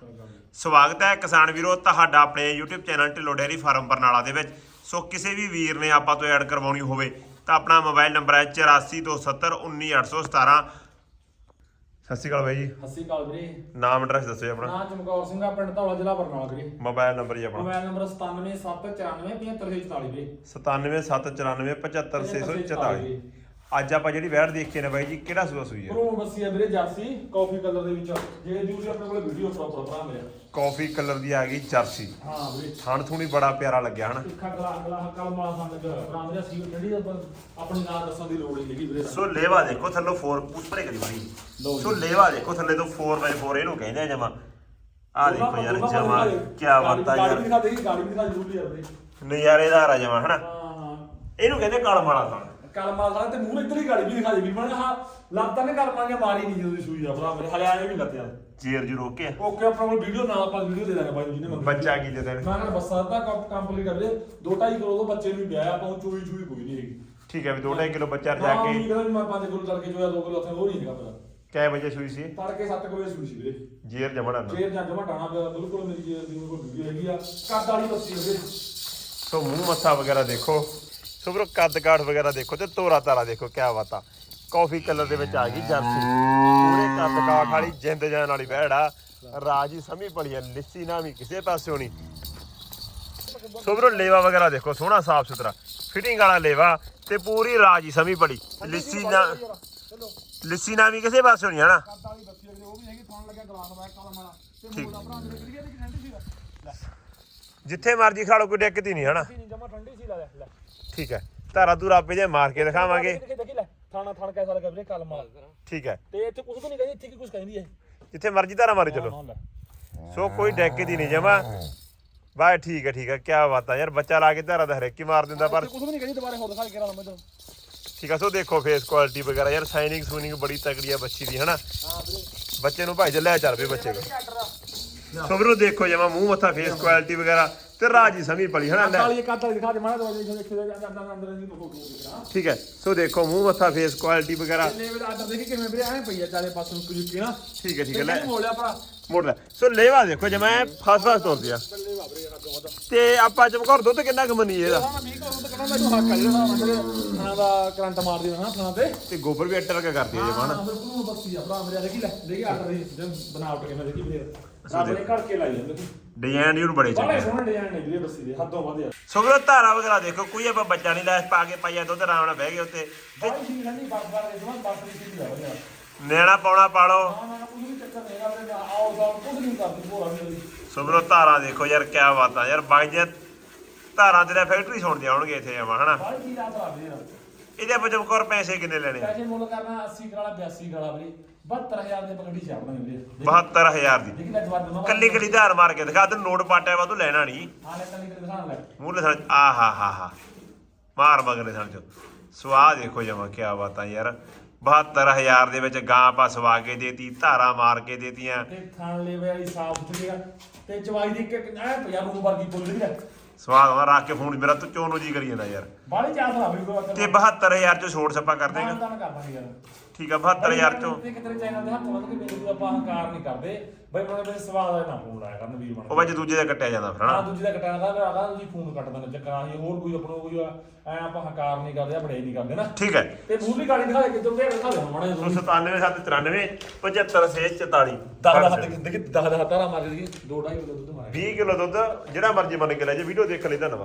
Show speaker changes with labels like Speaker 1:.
Speaker 1: ਸਵਾਗਤ ਹੈ ਕਿਸਾਨ ਵੀਰੋ ਤੁਹਾਡਾ ਆਪਣੇ YouTube channel Dhillon dairy farm Barnala ਦੇ ਵਿੱਚ। ਸੋ ਕਿਸੇ ਵੀ ਵੀਰ ਨੇ ਆਪਾਂ ਤੋਂ ਐਡ ਕਰਵਾਉਣੀ ਹੋਵੇ ਤਾਂ ਆਪਣਾ ਮੋਬਾਈਲ ਨੰਬਰ ਹੈ 8427191817 ਸਤਿ ਸ਼੍ਰੀ ਅਕਾਲ ਬਾਈ ਜੀ।
Speaker 2: ਸਤਿ ਸ਼੍ਰੀ ਅਕਾਲ ਵੀਰੇ।
Speaker 1: ਨਾਮ ਐਡਰੈਸ ਦੱਸੋ ਜੀ ਆਪਣਾ।
Speaker 2: ਨਾਂ ਚਮਕੌਰ ਸਿੰਘ ਆ ਪਿੰਡ ਧੌਲਾ ਜ਼ਿਲ੍ਹਾ ਬਰਨਾਲਾ ਵੀਰੇ।
Speaker 1: ਮੋਬਾਈਲ ਨੰਬਰ ਜੀ ਆਪਣਾ।
Speaker 2: ਮੋਬਾਈਲ ਨੰਬਰ 9774975644 ਵੀਰੇ।
Speaker 1: 9779575644 ਅੱਜ ਆਪਾਂ ਜਿਹੜੀ ਵੈੜ ਦੇਖੀ ਨੇ ਬਾਈ ਜੀ ਕਿਹੜਾ ਸੂਆ ਸੂਈ ਹੈ?
Speaker 2: ਪ੍ਰੋ ਬੱਸੀ ਆ ਵੀਰੇ ਜਰਸੀ ਕਾਫੀ ਕਲਰ ਦੇ ਵਿੱਚ। ਜੇ ਦੂਜੀ ਆਪਣੇ ਕੋਲ ਵੀਡੀਓ ਪ੍ਰੋਪਰ ਭਰਾ ਮਿਲਿਆ
Speaker 1: ਕਾਫੀ ਕਲਰ ਦੀ ਆ ਗਈ ਜਰਸੀ।
Speaker 2: ਹਾਂ ਵੀਰੇ।
Speaker 1: ਥਣ ਥੂਣੀ ਬੜਾ ਪਿਆਰਾ ਲੱਗਿਆ ਹਨਾ?
Speaker 2: ਤਿੱਖਾ ਗਲਾ ਗਲਾ ਕਲ ਮਾਲਾ ਸੰਗ ਚ ਭਰਾ ਮੇਰਾ ਸੀ ਜਿਹੜੀ ਆਪਾਂ ਆਪਣੀ ਨਾਂ ਦੱਸਣ ਦੀ ਲੋੜ ਨਹੀਂ ਹੈਗੀ ਵੀਰੇ।
Speaker 1: ਸੋ ਲੇਵਾ ਦੇਖੋ ਥੱਲੋਂ 4 ਉੱਪਰੇ ਕਰੀ ਬਾਈ। ਸੋ ਲੇਵਾ ਦੇਖੋ ਥੱਲੇ ਤੋਂ 4x4 ਇਹਨੂੰ ਕਹਿੰਦੇ ਆ ਜਮਾ। ਆ ਦੇਖੋ ਯਾਰ ਜਮਾ ਕੀ
Speaker 2: ਗਾੜੀ-
Speaker 1: ਬਾਤਾਂ
Speaker 2: ਗਾੜੀ
Speaker 1: ਯਾਰ।
Speaker 2: ਦਿਖਾ ਗਾੜੀ ਦਿਖਾ ਜ਼ਰੂਰ ਵੀਰੇ।
Speaker 1: ਨਜ਼ਾਰੇਦਾਰ ਆ ਜਮਾ ਹਨਾ?
Speaker 2: ਹਾਂ ਹਾਂ।
Speaker 1: ਇਹਨੂੰ ਕਹਿੰਦੇ ਕਾਲ ਮਾਲਾ ਥਣ।
Speaker 2: ਕਲ ਮਾਲਾ ਸੰਗ ਤੇ ਮੂੰਹ ਇੱਧਰ ਹੀ ਗਾੜੀ ਵੀ ਦਿਖਾ ਦੇ ਵੀ ਬਣ ਹਾਂ ਲੱਤਾਂ ਨੇ ਕਰ ਪਾਂਗੇ ਮਾਰੀ ਨਹੀਂ ਜਦੋਂ ਦੀ ਸੂਈ ਆ ਭਰਾ ਮੇਰੇ ਹਲੇ ਆਏ ਵੀ ਲੱਤਿਆ
Speaker 1: ਜੀਰ ਜੀ ਰੋਕ ਕੇ
Speaker 2: ਓਕੇ ਆਪਣਾ ਕੋਲ ਵੀਡੀਓ ਨਾਲ ਆਪਾਂ ਵੀਡੀਓ ਦੇ ਦਾਂਗੇ ਬਾਈ ਜੀ ਨੇ
Speaker 1: ਬੱਚਾ ਕੀ ਦੇ ਦੇਣ।
Speaker 2: ਮੈਂ ਕਿਹਾ ਬੱਸਾਂ ਦਾ ਕੰਮ ਕੰਪਲੀਟ ਕਰ ਦੇ 2.5 ਕਿਲੋ ਤੋਂ ਬੱਚੇ ਨੂੰ ਵਿਆਹ ਆਪਾਂ ਨੂੰ ਚੂਈ ਚੂਈ ਕੋਈ ਨਹੀਂ ਹੈਗੀ।
Speaker 1: ਠੀਕ ਹੈ ਵੀ 2.5 ਕਿਲੋ ਬੱਚਾ ਰਜਾ
Speaker 2: ਹਾਂ
Speaker 1: ਕੇ।
Speaker 2: ਉਹ ਕਹਿੰਦਾ ਵੀ ਮੈਂ 5 ਕਿਲੋ ਕਰਕੇ ਚੋਇਆ 2 ਕਿਲੋ ਉੱਥੇ ਉਹ ਨਹੀਂ ਹੈਗਾ ਪਤਾ
Speaker 1: ਕੈ ਵਜੇ ਸੂਈ ਸੀ?
Speaker 2: ਤੜਕੇ 7 ਵਜੇ ਸੂਈ ਸੀ ਵੀਰੇ।
Speaker 1: ਜੀਰ ਜਮਣਾ ਨਾ।
Speaker 2: ਜੇਰ ਜੱਜ ਮਟਾਣਾ ਪਿਆ ਬਿਲਕੁਲ ਮੇਰੀ ਜੇਰ ਦੀ ਕੋਈ ਵੀਡੀਓ ਹੈਗੀ ਆ। ਕੱਦ ਵਾਲੀ ਬੱਸੀ ਵੀਰੇ।
Speaker 1: ਸੋ ਮੂੰਹ ਮੱਥਾ ਵਗੈਰਾ ਦੇਖੋ। ਸੋ ਵੀਰੋ ਕੱਦ ਕਾਠ ਵਗੈਰਾ ਦੇਖੋ ਤੇ ਤੋਰਾ ਤਾਰਾ ਦੇਖੋ, ਕਿਆ ਬਾਤਾਂ। ਕਾਫੀ ਕਲਰ ਦੇ ਵਿੱਚ ਆ ਗਈ ਜਰਸੀ। ਪੂਰੇ ਕੱਦ ਕਾਠ ਵਾਲੀ, ਜਿੰਦ ਜਾਨ ਵਾਲੀ ਵਹਿੜ ਰਾਜੀ ਸਮੀ ਪੜੀ ਆ, ਲਿੱਸੀ ਨਾ ਵੀ ਕਿਸੇ ਪਾਸਿਓਂ ਨਹੀਂ। ਸੋ ਵੀਰੋ ਲੇਵਾ ਵਗੈਰਾ ਦੇਖੋ, ਸੋਹਣਾ ਸਾਫ਼ ਸੁਥਰਾ। ਫਿਟਿੰਗ ਵਾਲਾ ਲੇਵਾ ਤੇ ਪੂਰੀ ਰਾਜੀ ਸਮੀ ਪਲੀ ਲਿੱਸੀ ਨਾ ਲਿੱਸੀ ਨਾ ਵੀ ਕਿਸੇ ਪਾਸਿਓਂ ਨਹੀਂ, ਹਨਾ? ਜਿੱਥੇ ਮਰਜ਼ੀ ਖਾ ਲਓ, ਕੋਈ ਦਿੱਕਤ ਹੀ ਨਹੀਂ, ਹਨਾ?
Speaker 2: ਜਮਾ ਠੰਡੀ ਸੀ, ਲੈ ਲੈ।
Speaker 1: ਠੀਕ ਹੈ। ਧਾਰਾ ਧੂਰਾ ਆਪੇ ਜੇ ਮਾਰ ਕੇ ਦਿਖਾਵਾਂਗੇ।
Speaker 2: ਦੇਖੀ ਦੇਖੀ ਲੈ ਥਾਣਾ ਥਾਣ ਕੈਸਾ ਲੱਗਾ ਵੀਰੇ ਕਲ ਮਾਲ
Speaker 1: ਠੀਕ ਹੈ।
Speaker 2: ਤੇ ਇੱਥੇ ਕੁਝ ਤਾਂ ਨਹੀਂ ਕਹਿੰਦੀ ਇੱਥੇ ਕੀ ਕੁਝ ਕਹਿੰਦੀ ਹੈ
Speaker 1: ਜਿੱਥੇ ਮਰਜ਼ੀ ਧਾਰਾ ਮਾਰੀ ਚਲੋ। ਸੋ ਕੋਈ ਡੈਕ ਦੀ ਨਹੀਂ ਜਮਾ। ਬਾਈ ਠੀਕ ਹੈ ਠੀਕ ਹੈ ਕੀ ਬਾਤ ਆ ਯਾਰ ਬੱਚਾ ਲਾ ਕੇ ਧਾਰਾ ਦਾ ਹਰੇਕ ਮਾਰ ਦਿੰਦਾ ਪਰ
Speaker 2: ਕੁਝ ਵੀ ਨਹੀਂ ਕਹਿੰਦੀ ਦੁਬਾਰੇ ਹੋਰ ਦਿਖਾ ਕੇ ਕਰਾਂ ਮੈਂ
Speaker 1: ਠੀਕ ਆ ਸੋ ਦੇਖੋ ਫੇਸ ਕੁਆਲਿਟੀ ਵਗੈਰਾ ਯਾਰ ਸਾਈਨਿੰਗ ਸੂਨਿੰਗ ਬੜੀ ਤਕੜੀ ਆ ਬੱਚੀ ਦੀ ਹਨਾ?
Speaker 2: ਹਾਂ ਵੀਰੇ।
Speaker 1: ਬੱਚੇ ਨੂੰ ਭਾਈ ਜੇ ਲੈ ਚੱਲ ਪਏ ਬੱਚੇ
Speaker 2: ਕੱਟਰਾ
Speaker 1: ਸੋ ਵੀਰੋ ਦੇਖੋ ਜਮਾ ਮੂੰਹ ਮੱਥਾ ਫੇਸ ਕੁਆਲਿਟੀ ਵਗੈਰਾ। ਤੇ ਰਾਜੀ ਸਮੀ ਪਲੀ ਹਨਾ ਲੈ।
Speaker 2: ਕਾਲੀ ਕੱਦ ਵਾਲੀ ਦਿਖਾ ਦੇ ਮਾੜਾ ਦਵਾਈ ਦੇਖੋ ਦੇਖੋ ਅੰਦਰ ਅੰਦਰ ਦੀ ਫੋਟੋ ਦਿਖਾ
Speaker 1: ਠੀਕ ਹੈ ਸੋ ਦੇਖੋ ਮੂੰਹ ਮੱਥਾ ਫੇਸ ਕੁਆਲਿਟੀ ਵਗੈਰਾ।
Speaker 2: ਲੈਵਲ ਆਰਡਰ ਦੇਖੀ ਕਿਵੇਂ ਵੀਰੇ ਐਂ ਪਈ ਆ ਚਾਰੇ ਪਾਸੋਂ ਨੂੰ ਕੁਝ ਨਾ।
Speaker 1: ਠੀਕ ਹੈ ਠੀਕ ਹੈ ਲੈ।
Speaker 2: ਲੈ ਮੋੜਿਆ ਭਰਾ
Speaker 1: ਮੋੜ ਲੈ। ਸੋ ਲੇਵਾ ਦੇਖੋ ਜਮਾ ਫਸ ਫਸ ਤੋਰ ਦਿਆ ਤੇ ਆਪਾਂ ਚਮਕੌਰ ਦੁੱਧ ਕਿੰਨਾ ਕੁ ਮੰਨੀਏ ਇਹਦਾ?
Speaker 2: ਹਾਂ ਮੈਂ 20 ਕਰੂੰ ਤਾਂ ਕਹਿੰਦਾ ਮੈਨੂੰ ਹੱਕ ਆ ਜਿਹੜਾ ਮੇਰੇ ਖਾਣਾ ਦਾ ਕਰੰਟ ਮਾਰ ਨਾ ਤੇ।
Speaker 1: ਤੇ ਗੋਬਰ ਵੀ ਅੱਟਰ ਕੇ ਕਰਦੀ ਹੈ ਜਮਾ ਹਨਾ
Speaker 2: ਹਾਂ ਬਿਲਕੁਲ ਬੱਸੀ ਆ ਭਰਾ ਮੇਰੇ ਦੇਖੀ ਲੈ ਦੇਖੀ ਆਰਡਰ ਦੀ ਬਣਾਵਟ ਕਿਵੇਂ ਦੇਖੀ ਵੀਰੇ। ਰੱਬ ਨੇ ਘੜ ਕੇ ਲਾਈ ਜਾਂਦੇ
Speaker 1: ਡਿਜ਼ਾਈਨ ਯੂਰ ਬੜੇ ਚੰਗੇ
Speaker 2: ਬੜੇ ਸੋਹਣੇ ਡਿਜ਼ਾਈਨ ਨੇ ਵੀਰੇ ਬੱਸੀ ਦੇ ਹੱਦੋਂ ਵਧਿਆ।
Speaker 1: ਸੋ ਵੀਰੋ ਧਾਰਾ ਵਗੈਰਾ ਦੇਖੋ ਕੋਈ ਆਪਾਂ ਬੱਚਾ ਨਹੀਂ ਲੈ ਪਾ ਕੇ ਪਾਈਆ ਦੁੱਧ ਆਰਾਮ ਨਾਲ ਬਹਿ ਗਏ ਉੱਤੇ
Speaker 2: ਬਾਈ ਜੀ ਠੰਡੀ ਬੱਸ ਬਾਰ ਦੇ ਜਮਾਂ ਬੱਸ ਦੀ ਸੀ ਆ ਯਾਰ
Speaker 1: ਨਿਆਣਾ ਪਾਉਣਾ ਪਾਲੋ
Speaker 2: ਨਾ ਨਾ ਕੁਝ ਵੀ ਚੱਕਰ ਨਹੀਂ ਹੈਗਾ ਵੀਰੇ ਆਓ ਜਾਓ ਕੁਝ ਨਹੀਂ ਕਰਦੀ ਭੋਰਾ ਮੇਰੀ
Speaker 1: ਸੋ ਵੀਰੋ ਧਾਰਾ ਦੇਖੋ ਯਾਰ ਕਿਆ ਬਾਤਾਂ ਯਾਰ ਬਾਈ ਜੇ ਧਾਰਾਂ ਦੇ ਫੈਕਟਰੀ ਸੁਣਦੇ ਆਉਣਗੇ ਇੱਥੇ ਜਮਾ ਹਨਾ?
Speaker 2: ਬਾਈ ਜੀ ਦਾ ਭਰਾ ਵੀਰੇ
Speaker 1: ਇਹਦੇ ਆਪਾਂ ਚਮਕੌਰ ਪੈਸੇ ਕਿੰਨੇ ਲੈਣੇ?
Speaker 2: ਪੈਸੇ ਮੁੱਲ ਕਰਨਾ 80 ਗਾਲਾ 82 ਗਾਲਾ ਵੀਰੇ। 72000 ਦੇ ਪਕੜੀ ਛਾੜਨਾ ਵੀਰੇ।
Speaker 1: 72000 ਦੀ।
Speaker 2: ਦੇਖੀ ਲੈ ਜਵਾਬ ਦਮਾ
Speaker 1: ਕੱਲੀ ਕੱਲੀ ਧਾਰ ਮਾਰ ਕੇ ਦਿਖਾ ਤੈਨੂੰ ਨੋਟ ਪਾਟਿਆ ਵਾ ਤੂੰ ਲੈਣਾ ਨਹੀਂ।
Speaker 2: ਹਾਂ ਲੈ ਕੱਲੀ ਕੱਲੀ ਦਿਖਾ ਲੈ।
Speaker 1: ਮੂਹਰੇ ਸਣ ਆ ਹਾ ਹਾ ਹਾ। ਮਾਰ ਮਗਰੇ ਸਣ ਚੋ। ਸਵਾਹ ਦੇਖੋ ਜਮਾ ਕਿਆ ਬਾਤਾਂ ਯਾਰ। 72000 ਦੇ ਵਿੱਚ ਗਾਂ ਆਪਾਂ ਸਵਾ ਕੇ ਦੇਤੀ ਧਾਰਾ ਮਾਰ ਕੇ ਦੇਤੀਆਂ।
Speaker 2: ਤੇ ਥਾਣ ਲੈ ਵਾਲੀ ਸਾਫ਼ ਸੁਥਰੀ ਆ। ਤੇ ਚਵਾਈ ਦੀ ਇੱਕ ਐ ਪਿਆ ਰੂਮ ਵਰਗੀ ਬੋਲ ਵੀਰੇ
Speaker 1: ਸਵਾਦ ਵਾ ਰੱਖ ਕੇ ਫੋਨ ਮੇਰਾ ਤੂੰ ਚੋਨੋ ਜੀ ਕਰੀ ਜਾਂਦਾ ਯਾਰ।
Speaker 2: ਬਾਲੀ ਚਾਹ ਕੋਈ
Speaker 1: ਤੇ 72000 ਚ ਛੋੜ ਛੱਪਾ ਕਰ ਦੇਗਾ
Speaker 2: ਦਾਨ ਕਰ ਦਾਂਗੇ ਯਾਰ।
Speaker 1: ਠੀਕ ਆ 72000 ਚੋਂ।
Speaker 2: ਤੇ ਕਿਤੇ ਚੈਨਲ ਦੇ ਹੱਥ ਵੱਧ ਕੇ ਮੇਰੇ ਕੋਲ ਆਪਾਂ ਹੰਕਾਰ ਨਹੀਂ ਕਰਦੇ। ਬਈ ਮੈਨੂੰ ਮੇਰੇ ਸਵਾਦ ਦਾ ਨਾ ਫੋਨ ਲਾਇਆ ਕਰਨ ਵੀਰ ਬਣ
Speaker 1: ਉਹ ਵਿੱਚ ਦੂਜੇ ਦਾ ਕੱਟਿਆ ਜਾਂਦਾ ਫਿਰ
Speaker 2: ਹਾਂ
Speaker 1: ਹਨਾ
Speaker 2: ਦੂਜੀ ਦਾ ਕਟਾਣਾ ਦਾ ਲਗਾ ਤੁਸੀਂ ਫੋਨ ਕੱਟ ਦਿੰਦੇ ਚੱਕਰ ਆਹੀ ਹੋਰ ਕੋਈ ਆਪਣਾ ਕੋਈ ਐ ਆਪਾਂ ਹੰਕਾਰ ਨਹੀਂ ਕਰਦੇ ਆ ਬੜੇ ਨਹੀਂ ਕਰਦੇ ਨਾ।
Speaker 1: ਠੀਕ ਹੈ
Speaker 2: ਤੇ ਮੂਲੀ ਗਾੜੀ ਦਿਖਾ ਦੇ ਕਿਦੋਂ ਦੇ ਦਿਖਾ ਦੇ ਮਾੜਾ ਜਿਹਾ
Speaker 1: 97 793 75 ਸੇ 44
Speaker 2: ਦਸ ਦਸ ਦੇਖੀ ਦਸ ਦਸ ਤਾਰਾ ਮਾਰ ਕੇ ਦੇਖੀ ਦੋ ਢਾਈ ਕਿਲੋ ਦੁੱਧ ਮਾਰਿਆ।
Speaker 1: 20 ਕਿਲੋ ਦੁੱਧ ਜਿਹੜਾ ਮਰਜ਼ੀ ਮੰਨ ਕੇ ਲੈ ਜੇ ਵੀਡੀਓ ਦੇਖ ਲਈ ਧੰਨਵਾਦ।